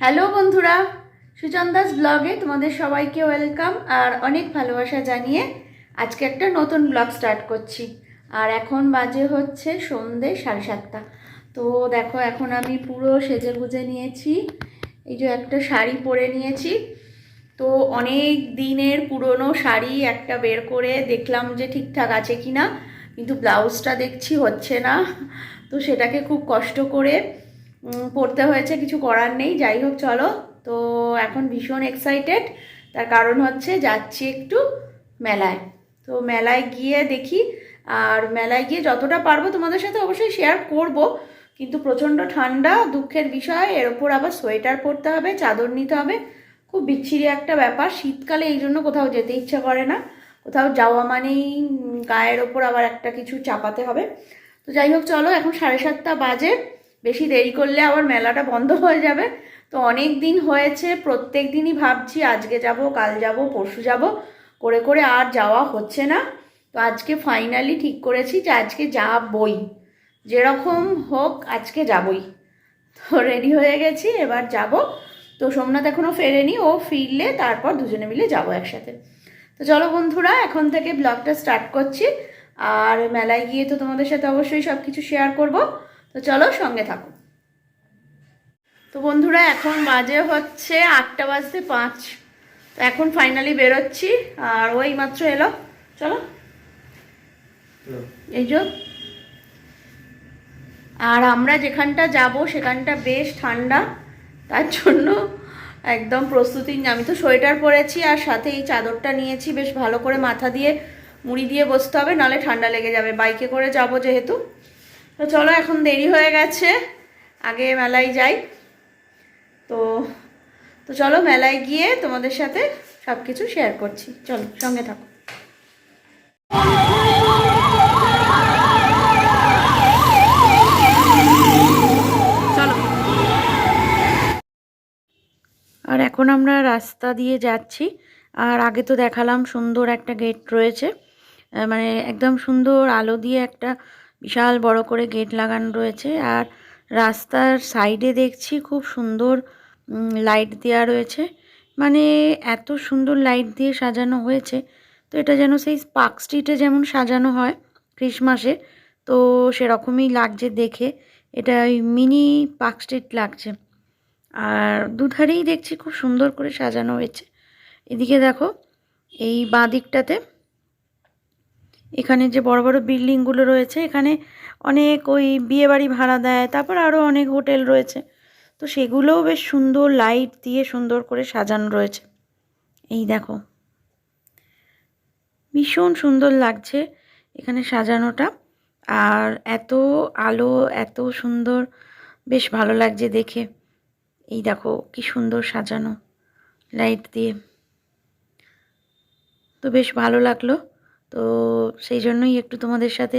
Hello বন্ধুরা সুচন্দাস ব্লগে তোমাদের সবাইকে ওয়েলকাম আর অনেক ভালোবাসা জানিয়ে আজকে একটা নতুন ব্লগ স্টার্ট করছি। আর এখন বাজে হচ্ছে সন্ধে সাড়ে সাতটা। তো দেখো, এখন আমি পুরো সেজে গুজে নিয়েছি। এই যে একটা শাড়ি পরে নিয়েছি। তো অনেক দিনের পুরনো শাড়ি একটা বের করে দেখলাম যে ঠিকঠাক আছে কি না কিন্তু ব্লাউজটা দেখছি হচ্ছে না। তো সেটাকে খুব কষ্ট করে পড়তে হয়েছে, কিছু করার নেই, যাই হোক, চলো। তো এখন ভীষণ এক্সাইটেড তার কারণ হচ্ছে যাচ্ছি একটু মেলায়। তো মেলায় গিয়ে দেখি, আর মেলায় গিয়ে যতটা পারব তোমাদের সাথে অবশ্যই শেয়ার করব, কিন্তু প্রচণ্ড ঠান্ডা, দুঃখের বিষয়, এর ওপর আবার সোয়েটার পরতে হবে, চাদর নিতে হবে। খুব বিচ্ছিরি একটা ব্যাপার, শীতকালে এই জন্য কোথাও যেতে ইচ্ছা করে না। কোথাও যাওয়া মানেই গায়ের ওপর আবার একটা কিছু চাপাতে হবে। তো যাই হোক, চলো, এখন সাড়ে সাতটা বাজে। বেশি দেরি করলে আবার মেলাটা বন্ধ হয়ে যাবে। তো অনেক দিন হয়েছে, প্রত্যেক দিনই ভাবছি আজকে যাব, কাল যাব, পরশু যাব। করে করে আর যাওয়া হচ্ছে না। তো আজকে ফাইনালি ঠিক করেছি যে আজকে যাবই। যেরকম হোক আজকে যাবই। তো রেডি হয়ে গেছি, এবার যাব। তো সোমনাথ এখনও ফেরেনি, ও ফিরলে তারপর দুজনে মিলে যাব একসাথে। তো চলো বন্ধুরা, এখন থেকে ব্লগটা স্টার্ট করছি। আর মেলায় গিয়ে তো তোমাদের সাথে অবশ্যই সব কিছু শেয়ার করব। তো চলো সঙ্গে থাকো। তো বন্ধুরা এখন বাজে হচ্ছে আটটা বাজতে পাঁচ। তো এখন ফাইনালি বেরোচ্ছি আর ওই মাত্র এলো। চলো। এই যে। আর আমরা যেখানটা যাব সেখানটা বেশ ঠান্ডা। তার জন্য একদম প্রস্তুতি নিয়ে- আমি তো সোয়েটার পরেছি আর সাথে এই চাদরটা নিয়েছি। বেশ ভালো করে মাথা দিয়ে মুড়ি দিয়ে বসতে হবে নালে ঠান্ডা লেগে যাবে। বাইকে করে যাব যেহেতু। তো চলো এখন দেরি হয়ে গেছে। আগে মেলায় যাই। তো তো চলো মেলায় গিয়ে তোমাদের সাথে সব কিছু শেয়ার করছি। চলো, সঙ্গে থাকো। আর এখন আমরা রাস্তা দিয়ে যাচ্ছি। আর আগে তো দেখালাম সুন্দর একটা গেট রয়েছে। মানে একদম সুন্দর আলো দিয়ে একটা বিশাল বড় করে গেট লাগানো রয়েছে আর রাস্তার সাইডে দেখছি খুব সুন্দর লাইট দেওয়া রয়েছে। মানে এত সুন্দর লাইট দিয়ে সাজানো হয়েছে। তো এটা যেন সেই পার্ক স্ট্রিটে যেমন সাজানো হয় ক্রিসমাসে, তো সেরকমই লাগছে দেখে। এটা ওই মিনি পার্ক স্ট্রিট লাগছে। আর দুধারেই দেখছি খুব সুন্দর করে সাজানো হয়েছে। এদিকে দেখো, এই বাঁ দিকটাতে এখানে যে বড় বড় বিল্ডিংগুলো রয়েছে, এখানে অনেক ওই বিয়েবাড়ি ভাড়া দেয়, তারপর আরও অনেক হোটেল রয়েছে। তো সেগুলোও বেশ সুন্দর লাইট দিয়ে সুন্দর করে সাজানো রয়েছে। এই দেখো। ভীষণ সুন্দর লাগছে এখানে সাজানোটা। আর এত আলো, এত সুন্দর, বেশ ভালো লাগছে দেখে। এই দেখো কি সুন্দর সাজানো লাইট দিয়ে। তো বেশ ভালো লাগল। তো সেই জন্যই একটু তোমাদের সাথে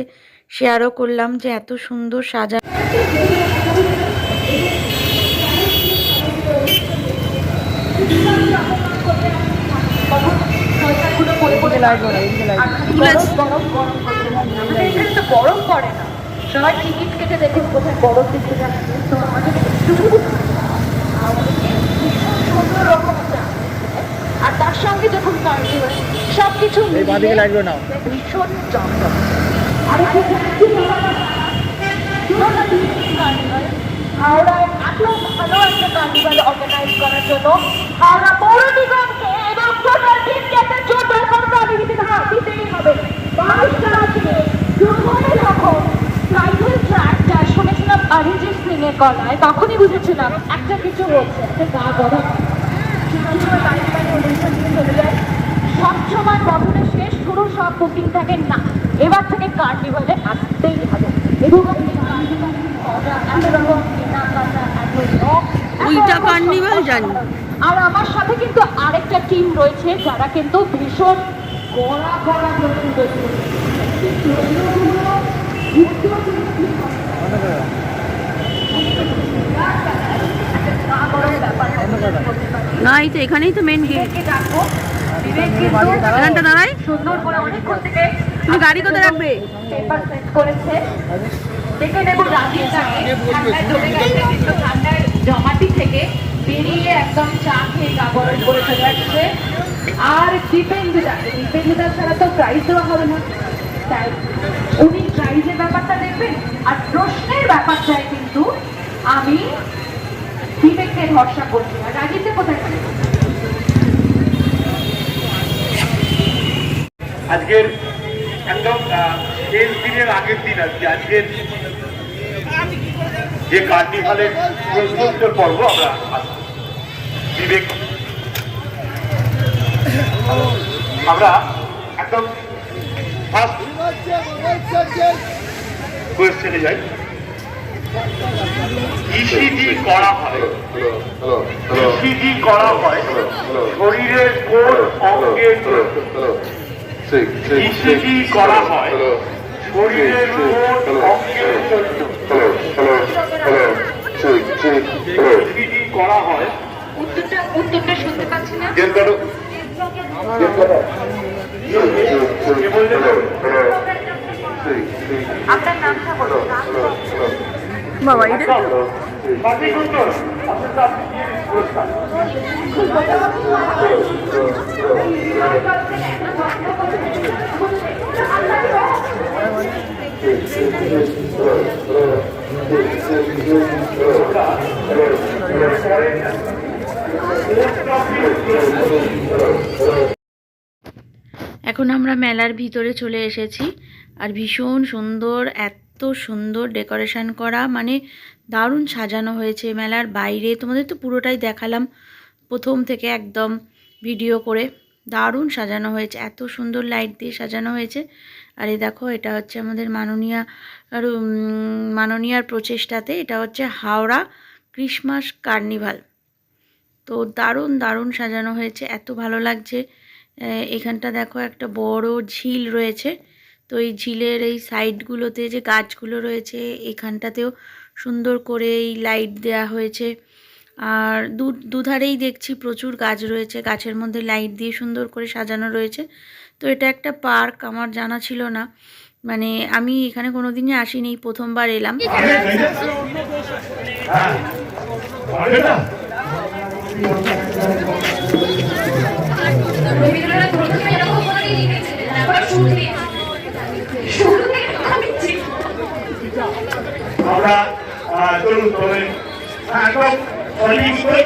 শেয়ারও করলাম যে এত সুন্দর সাজা গরম করে না সবাই টিকিট কেটে কোথায় বরফ দিতে যাচ্ছে তো আমাদের একটু সুন্দর রকম একটা আর তার সঙ্গে যখন কার্নিভাল সব কিছু ভীষণ জমজম আর কার্নিভাল হাওড়ায় এত ভালো একটা কার্নিভাল অর্গানাইজ করার জন্য হাওড়া পৌর নিগমকে এবং টোটাল টিমকে একটা জোরদার করতালি দিতে দিতেই হবে। মানুষটা আছে যখনই যখন সাইকেল ট্র্যাকটা শুনেছিলাম অরিজিৎ সিং এর গলায় তখনই বুঝেছিলাম একটা কিছু হচ্ছে। একটা গা সবসময় বছরের শেষ শুরু সব বুকিং থাকে না। এবার থেকে কার্নিভালে আসতেই হবে। এবং কার্নিভালে জানি। আর আমার সাথে কিন্তু আরেকটা টিম রয়েছে যারা কিন্তু ভীষণ গড়া গড়া নতুন রয়েছে ব্যাপার না, এই তো এখানেই তো মেন গেট এখানটা দাঁড়াই। তুমি গাড়ি কোথায় রাখবে? জমাটি থেকে বেরিয়ে একদম চা খেয়ে গাবরণ করে চলে আর দীপেন্দুদা দীপেন্দুদা ছাড়া তো প্রাইজ দেওয়া হবে না। তাই উনি প্রাইজের ব্যাপারটা দেখবেন আর প্রশ্নের ব্যাপারটায় কিন্তু আমি কোথায় আজকের একদম শেষ দিনের আগের দিন আজকে। আজকের যে কার্নিভালের পর্ব আমরা। বিবেক। আমরা একদম ফার্স্ট কোয়েশ্চেনে যাই। ইসিজি করা হয়। ইসিজি করা হয়। শরীরের কোন অঙ্গের ইসিজি করা হয়। শরীরের কোন অঙ্গের ইসিজি করা হয়। উত্তরটা উত্তরটা শুনতে পাচ্ছি না। আপনার নামটা বলুন। পুরস্কার। এখন আমরা মেলার ভিতরে চলে এসেছি আর ভীষণ সুন্দর এত সুন্দর ডেকোরেশন করা মানে দারুণ সাজানো হয়েছে মেলার বাইরে। তোমাদের তো পুরোটাই দেখালাম প্রথম থেকে একদম ভিডিও করে। দারুণ সাজানো হয়েছে, এত সুন্দর লাইট দিয়ে সাজানো হয়েছে। আর এই দেখো, এটা হচ্ছে আমাদের মাননীয়া মাননীয়ার প্রচেষ্টাতে এটা হচ্ছে হাওড়া ক্রিসমাস কার্নিভাল। তো দারুণ দারুণ সাজানো হয়েছে, এত ভালো লাগছে। এখানটা দেখো একটা বড় ঝিল রয়েছে। তো এই ঝিলের এই সাইডগুলোতে যে গাছগুলো রয়েছে, এখানটাতেও সুন্দর করে এই লাইট দেওয়া হয়েছে। আর দু, দুধারেই দেখছি প্রচুর গাছ রয়েছে। গাছের মধ্যে লাইট দিয়ে সুন্দর করে সাজানো রয়েছে। তো এটা একটা পার্ক, আমার জানা ছিল না। মানে আমি এখানে কোনো দিনই আসিনি, প্রথমবার এলাম? রবীন্দ্রনাথ আমরা তবে একদম সঠিক উত্তর।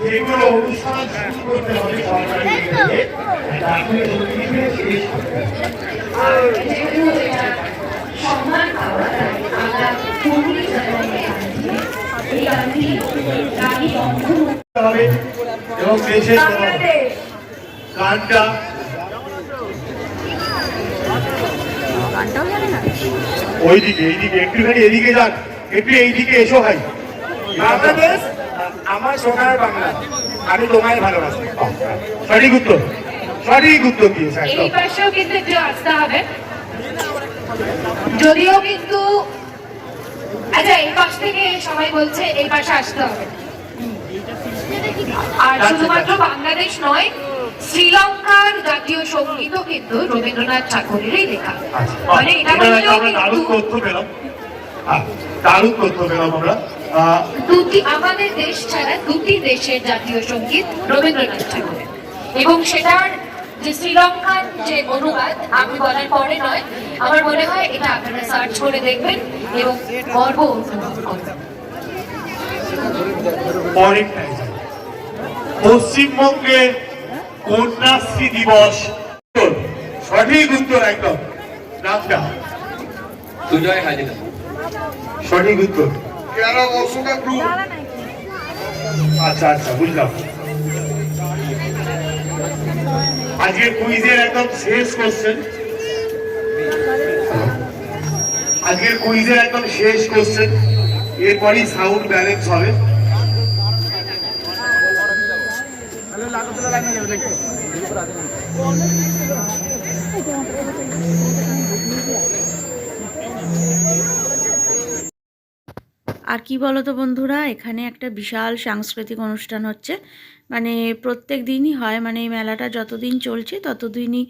যেগুলো অনুষ্ঠান শুরু করতে হবে সরকারি সম্মান পাওয়া যায় আমরা এই বন্ধ হবে এবং দেশের গানটা গানটাও জানে না। ওইদিকে এইদিকে একটুখানি এদিকে যান। একটু এইদিকে এসো ভাই। বাংলাদেশ আমার সোনার বাংলা। আমি তোমায় ভালোবাসি। সঠিক উত্তর। সঠিক উত্তর দিয়েছে এই পাশেও কিন্তু একটু আসতে হবে। যদিও কিন্তু আচ্ছা এই পাশ থেকে সবাই বলছে এই পাশে আসতে হবে। আর শুধুমাত্র বাংলাদেশ নয় শ্রীলঙ্কার জাতীয় সঙ্গীতও কিন্তু রবীন্দ্রনাথ ঠাকুরেরই লেখা। মানে এটা কিন্তু দারুণ তথ্য পেলাম আমরা। দুটি আমাদের দেশ ছাড়া দুটি দেশের জাতীয় সংগীত রবীন্দ্রনাথ ঠাকুরের। এবং সেটার যে শ্রীলঙ্কার যে অনুবাদ আমি বলার পরে নয় আমার মনে হয় এটা আপনারা সার্চ করে দেখবেন এবং গর্ব অনুভব করবেন। পরেরটায় পশ্চিমবঙ্গে কন্যাশ্রী দিবস। সঠিক উত্তর একদম। নামটা? সুজয় হাজরা। সঠিক উত্তর। কেরালা অশোকা গ্রুপ। আচ্ছা আচ্ছা বুঝলাম। আজকের কুইজের একদম শেষ কোশ্চেন আজকের কুইজের একদম শেষ কোশ্চেন এরপরই সাউন্ড ব্যালেন্স হবে। আর কি বলো তো বন্ধুরা, এখানে একটা বিশাল সাংস্কৃতিক অনুষ্ঠান হচ্ছে। মানে প্রত্যেক দিনই হয় মানে এই মেলাটা যতদিন চলছে ততদিনই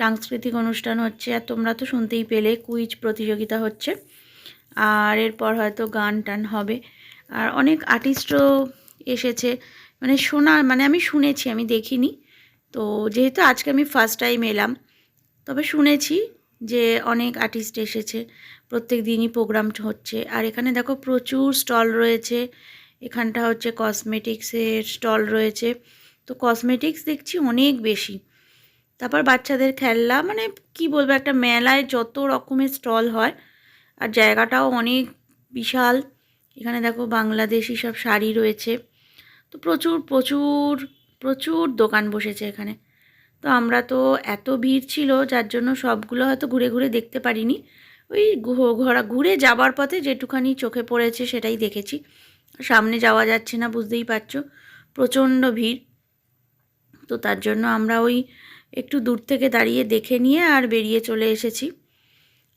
সাংস্কৃতিক অনুষ্ঠান হচ্ছে। আর তোমরা তো শুনতেই পেলে, কুইজ প্রতিযোগিতা হচ্ছে। আর এরপর হয়তো গান টান হবে। আর অনেক আর্টিস্টও এসেছে। মানে শোনা মানে আমি শুনেছি, আমি দেখিনি। তো যেহেতু আজকে আমি ফার্স্ট টাইম এলাম, তবে শুনেছি যে অনেক আর্টিস্ট এসেছে, প্রত্যেক দিনই প্রোগ্রাম হচ্ছে। আর এখানে দেখো প্রচুর স্টল রয়েছে, এখানটা হচ্ছে কসমেটিক্সের স্টল রয়েছে। তো কসমেটিক্স দেখছি অনেক বেশি। তারপর বাচ্চাদের খেলনা মানে কি বলব, একটা মেলায় যত রকমের স্টল হয়, আর জায়গাটাও অনেক বিশাল। এখানে দেখো বাংলাদেশি সব শাড়ি রয়েছে। তো প্রচুর প্রচুর প্রচুর দোকান বসেছে এখানে। তো আমরা তো এত ভিড় ছিল, যার জন্য সবগুলো হয়তো ঘুরে ঘুরে দেখতে পারিনি। ওই ঘোরা, ঘুরে যাবার পথে যেটুখানি চোখে পড়েছে সেটাই দেখেছি। সামনে যাওয়া যাচ্ছে না, বুঝতেই পারছ। প্রচণ্ড ভিড়। তো তার জন্য আমরা ওই একটু দূর থেকে দাঁড়িয়ে দেখে নিয়ে আর বেরিয়ে চলে এসেছি।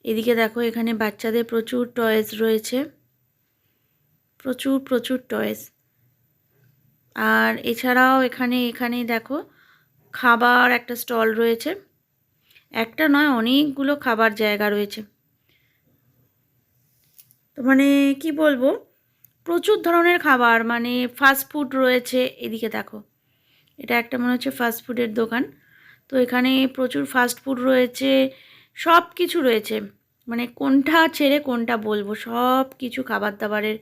এদিকে দেখো, এখানে বাচ্চাদের প্রচুর টয়েস রয়েছে। প্রচুর প্রচুর টয়েস আর এছাড়াও এখানে এখানে দেখো খাবার একটা স্টল রয়েছে। একটা নয়, অনেকগুলো খাবার জায়গা রয়েছে। তো মানে কি বলব, প্রচুর ধরনের খাবার মানে ফাস্ট ফুড রয়েছে এদিকে দেখো। এটা একটা মনে হচ্ছে ফাস্ট ফুডের দোকান। তো এখানে প্রচুর ফাস্ট ফুড রয়েছে সব কিছু রয়েছে। মানে কোনটা ছেড়ে কোনটা বলব সব কিছু খাবার দাবারের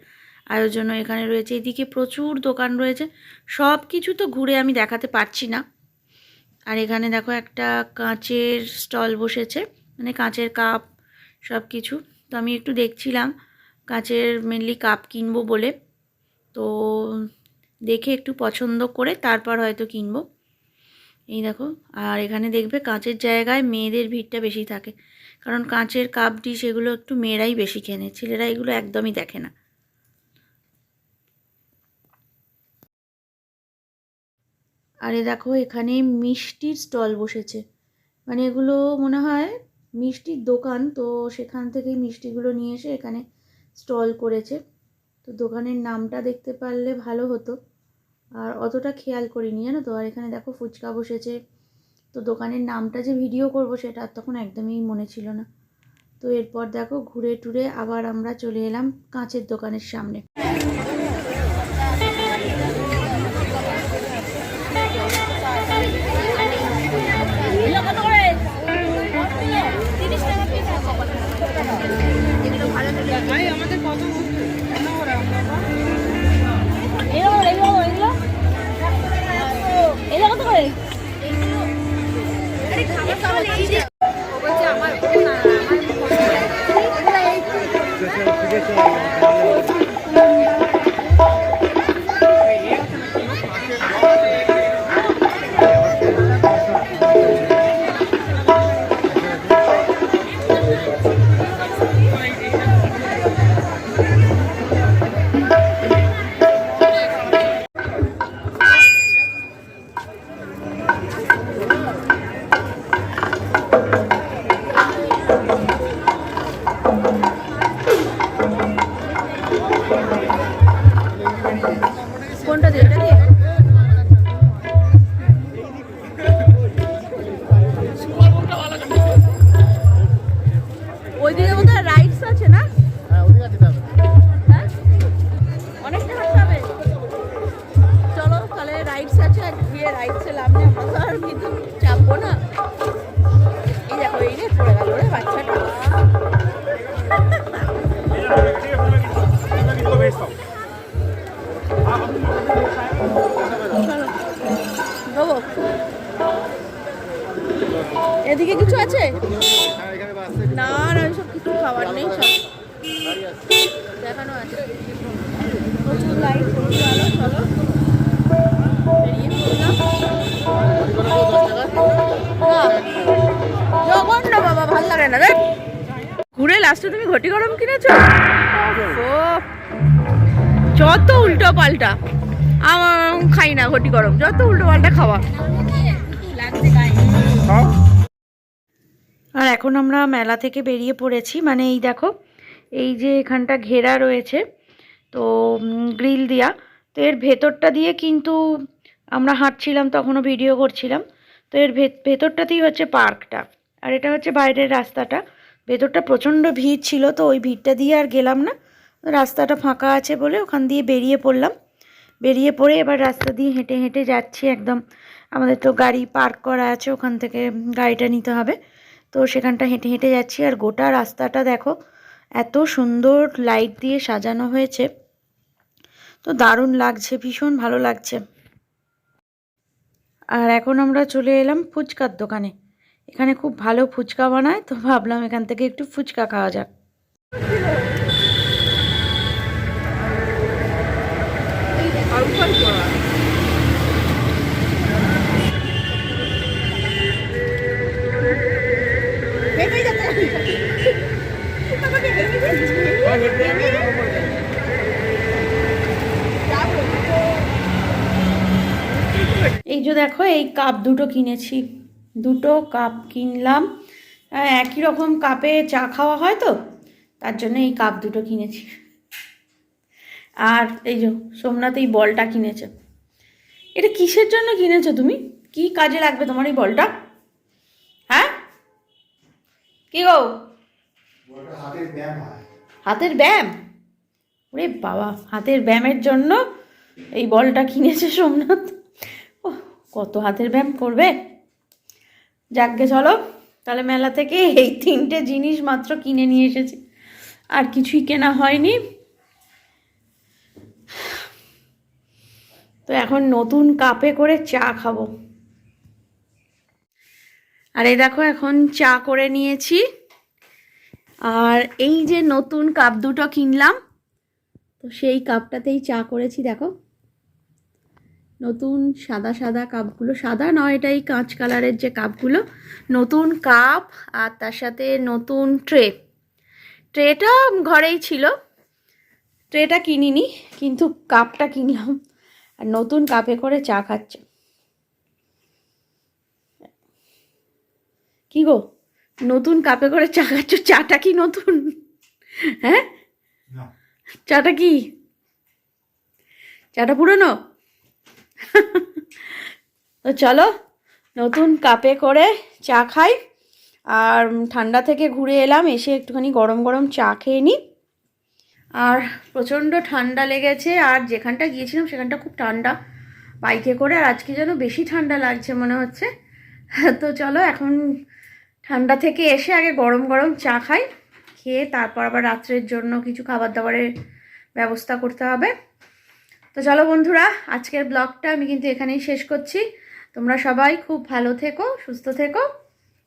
আয়োজনও এখানে রয়েছে। এদিকে প্রচুর দোকান রয়েছে। সব কিছু তো ঘুরে আমি দেখাতে পারছি না। আর এখানে দেখো একটা কাঁচের স্টল বসেছে মানে কাঁচের কাপ সব কিছু। তো আমি একটু দেখছিলাম, কাঁচের মেনলি কাপ কিনবো বলে। তো দেখে একটু পছন্দ করে তারপর হয়তো কিনবো। এই দেখো, আর এখানে দেখবে কাঁচের জায়গায় মেয়েদের ভিড়টা বেশি থাকে। কারণ কাঁচের কাপ ডিশ এগুলো একটু মেয়েরাই বেশি কেনে, ছেলেরা এগুলো একদমই দেখে না। আরে দেখো এখানে মিষ্টির স্টল বসেছে। মানে এগুলো মনে হয় মিষ্টির দোকান, তো সেখান থেকেই মিষ্টিগুলো নিয়ে এসে এখানে স্টল করেছে। তো দোকানের নামটা দেখতে পারলে ভালো হতো। আর অতটা খেয়াল করিনি, জানো তো? আর এখানে দেখো ফুচকা বসেছে। তো দোকানের নামটা যে ভিডিও করব সেটা তখন একদমই মনে ছিল না। তো এরপর দেখো ঘুরে টুরে আবার আমরা চলে এলাম কাঁচের দোকানের সামনে। আমার কোনটা দিয়ে এদিকে কিছু আছে? না না সব কিছু খাবার নেই, সব দেখানো আছে। প্রচুর লাইট প্রচুর আলো, চলো। বাবা ঘুরে লাস্টে তুমি ঘটি গরম কিনেছো? যত উল্টো পাল্টা। আমার খাই না ঘটি গরম। যত উল্টো পাল্টা খাওয়া। আর এখন আমরা মেলা থেকে বেরিয়ে পড়েছি। মানে এই দেখো এই যে এখানটা ঘেরা রয়েছে তো গ্রিল দেয়া। তো এর ভেতরটা দিয়ে কিন্তু আমরা হাঁটছিলাম তখনও ভিডিও করছিলাম। তো এর ভেত- ভেতরটাতেই হচ্ছে পার্কটা। আর এটা হচ্ছে বাইরের রাস্তাটা। ভেতরটা প্রচণ্ড ভিড় ছিল তো ওই ভিড়টা দিয়ে আর গেলাম না। রাস্তাটা ফাঁকা আছে বলে ওখান দিয়ে বেরিয়ে পড়লাম। বেরিয়ে পড়ে এবার রাস্তা দিয়ে হেঁটে হেঁটে যাচ্ছি একদম। আমাদের তো গাড়ি পার্ক করা আছে, ওখান থেকে গাড়িটা নিতে হবে। তো সেখানটা হেঁটে হেঁটে যাচ্ছি আর গোটা রাস্তাটা দেখো, এত সুন্দর লাইট দিয়ে সাজানো হয়েছে। তো দারুণ লাগছে, ভীষণ ভালো লাগছে। আর এখন আমরা চলে এলাম ফুচকার দোকানে। এখানে খুব ভালো ফুচকা বানায়, তো ভাবলাম এখান থেকে একটু ফুচকা খাওয়া যাক। এই যে দেখো এই কাপ দুটো কিনেছি। দুটো কাপ কিনলাম। একই রকম কাপে চা খাওয়া হয় তো? তার জন্য এই কাপ দুটো কিনেছি। আর এই যে সোমনাথ এই বলটা কিনেছে। এটা কিসের জন্য কিনেছো তুমি? কি কাজে লাগবে তোমার এই বলটা? হ্যাঁ? কি গো? হাতের ব্যায়াম? ওরে বাবা হাতের ব্যায়ামের জন্য এই বলটা কিনেছে সোমনাথ। কত হাতের ব্যায়াম করবে? যাকগে চলো। তাহলে মেলা থেকে এই তিনটে জিনিস মাত্র কিনে নিয়ে এসেছি। আর কিছুই কেনা হয়নি। তো এখন নতুন কাপে করে চা খাব। আর এই দেখো, এখন চা করে নিয়েছি। আর এই যে নতুন কাপ দুটো কিনলাম, তো সেই কাপটাতেই চা করেছি, দেখো। নতুন সাদা সাদা কাপগুলো সাদা নয় এটাই কাঁচ কালারের যে কাপগুলো নতুন কাপ আর তার সাথে নতুন ট্রে। ট্রেটা ঘরেই ছিল ট্রেটা কিনিনি কিন্তু কাপটা কিনলাম আর নতুন কাপে করে চা খাচ্ছে। কি গো? নতুন কাপে করে চা খাচ্ছ? চাটা কি নতুন? হ্যাঁ? চাটা কি? চাটা পুরনো? তো চলো, নতুন কাপে করে চা খাই। আর ঠান্ডা থেকে ঘুরে এলাম, এসে একটুখানি গরম গরম চা খেয়ে নিই আর প্রচণ্ড ঠান্ডা লেগেছে, আর যেখানটা গিয়েছিলাম সেখানটা খুব ঠান্ডা। বাইকে করে, আর আজকে যেন বেশি ঠান্ডা লাগছে মনে হচ্ছে। তো চলো, এখন ঠান্ডা থেকে এসে আগে গরম গরম চা খাই, খেয়ে তারপর আবার রাত্রের জন্য কিছু খাবার দাবারের ব্যবস্থা করতে হবে। তো চলো বন্ধুরা, আজকের ব্লগটা আমি কিন্তু এখানেই শেষ করছি। তোমরা সবাই খুব ভালো থেকো, সুস্থ থেকো,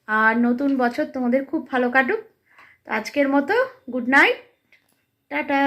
আর নতুন বছর তোমাদের খুব ভালো কাটুক। তো আজকের মতো গুড নাইট টাটা।